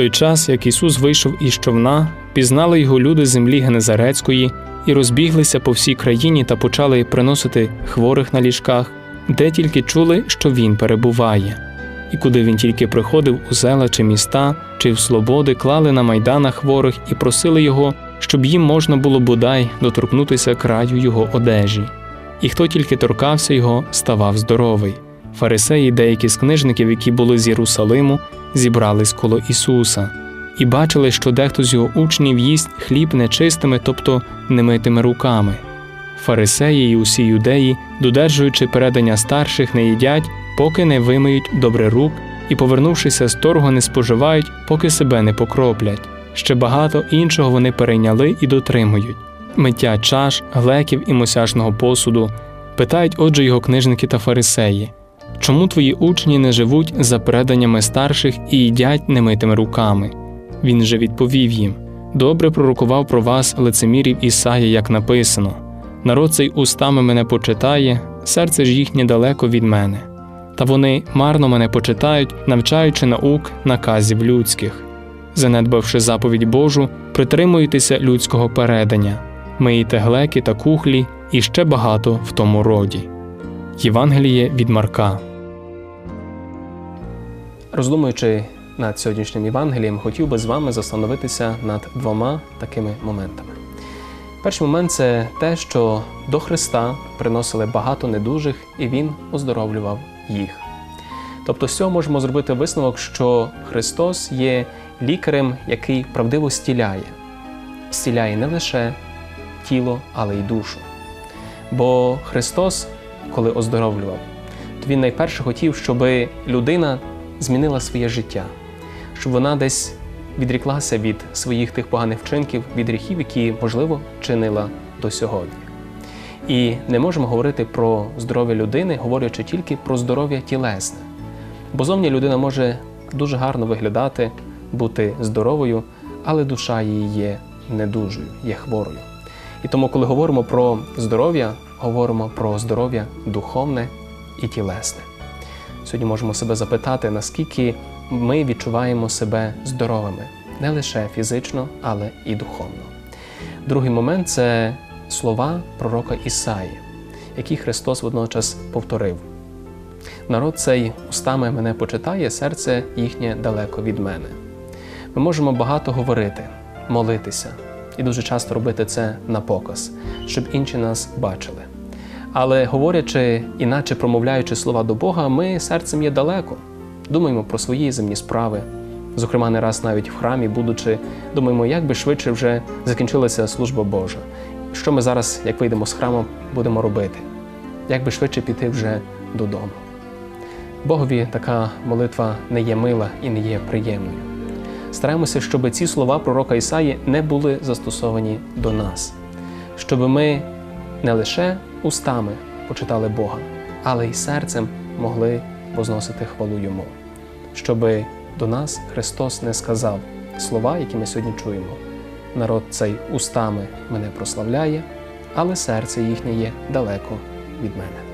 той час, як Ісус вийшов із човна, пізнали його люди землі Генезарецької і розбіглися по всій країні та почали приносити хворих на ліжках, де тільки чули, що він перебуває. І куди він тільки приходив у села чи міста, чи в слободи, клали на майданах хворих і просили його, щоб їм можна було бодай доторкнутися краю його одежі. І хто тільки торкався його, ставав здоровий. Фарисеї, й деякі з книжників, які були з Єрусалиму, зібрались коло Ісуса, і бачили, що дехто з його учнів їсть хліб нечистими, тобто немитими руками. Фарисеї і усі юдеї, додержуючи передання старших, не їдять, поки не вимиють добре рук, і, повернувшися з торгу, не споживають, поки себе не покроплять. Ще багато іншого вони перейняли і дотримують миття чаш, глеків і мосяжного посуду. Питають, отже, його книжники та фарисеї. Чому твої учні не живуть за переданнями старших і їдять немитими руками? Він же відповів їм: Добре пророкував про вас лицемірів Ісая, як написано: народ цей устами мене почитає, серце ж їхнє далеко від мене. Та вони марно мене почитають, навчаючи наук наказів людських. Занедбавши заповідь Божу, притримуйтеся людського передання, миїте глеки та кухлі і ще багато в тому роді. Євангеліє від Марка. Роздумуючи над сьогоднішнім Євангелієм, хотів би з вами застановитися над двома такими моментами. Перший момент це те, що до Христа приносили багато недужих, і Він оздоровлював їх. Тобто, з цього можемо зробити висновок, що Христос є лікарем, який правдиво стіляє, стіляє не лише тіло, але й душу. Бо Христос, коли оздоровлював, то Він найперше хотів, щоб людина змінила своє життя, щоб вона десь відріклася від своїх тих поганих вчинків, від гріхів, які, можливо, чинила до сьогодні. І не можемо говорити про здоров'я людини, говорячи тільки про здоров'я тілесне. Бо зовні людина може дуже гарно виглядати, бути здоровою, але душа її є недужою, є хворою. І тому, коли говоримо про здоров'я, говоримо про здоров'я духовне і тілесне. Сьогодні можемо себе запитати, наскільки ми відчуваємо себе здоровими, не лише фізично, але і духовно. Другий момент це слова пророка Ісаї, які Христос водночас повторив. Народ цей устами мене почитає, серце їхнє далеко від мене. Ми можемо багато говорити, молитися і дуже часто робити це на показ, щоб інші нас бачили. Але говорячи, іначе промовляючи слова до Бога, ми серцем є далеко. Думаємо про свої земні справи. Зокрема, не раз навіть в храмі, будучи, думаємо, як би швидше вже закінчилася служба Божа. Що ми зараз, як вийдемо з храму, будемо робити? Як би швидше піти вже додому? Богові така молитва не є мила і не є приємною. Стараємося, щоб ці слова пророка Ісаї не були застосовані до нас, щоб ми не лише устами почитали Бога, але й серцем могли возносити хвалу Йому, щоби до нас Христос не сказав слова, які ми сьогодні чуємо. Народ цей устами мене прославляє, але серце їхнє є далеко від мене.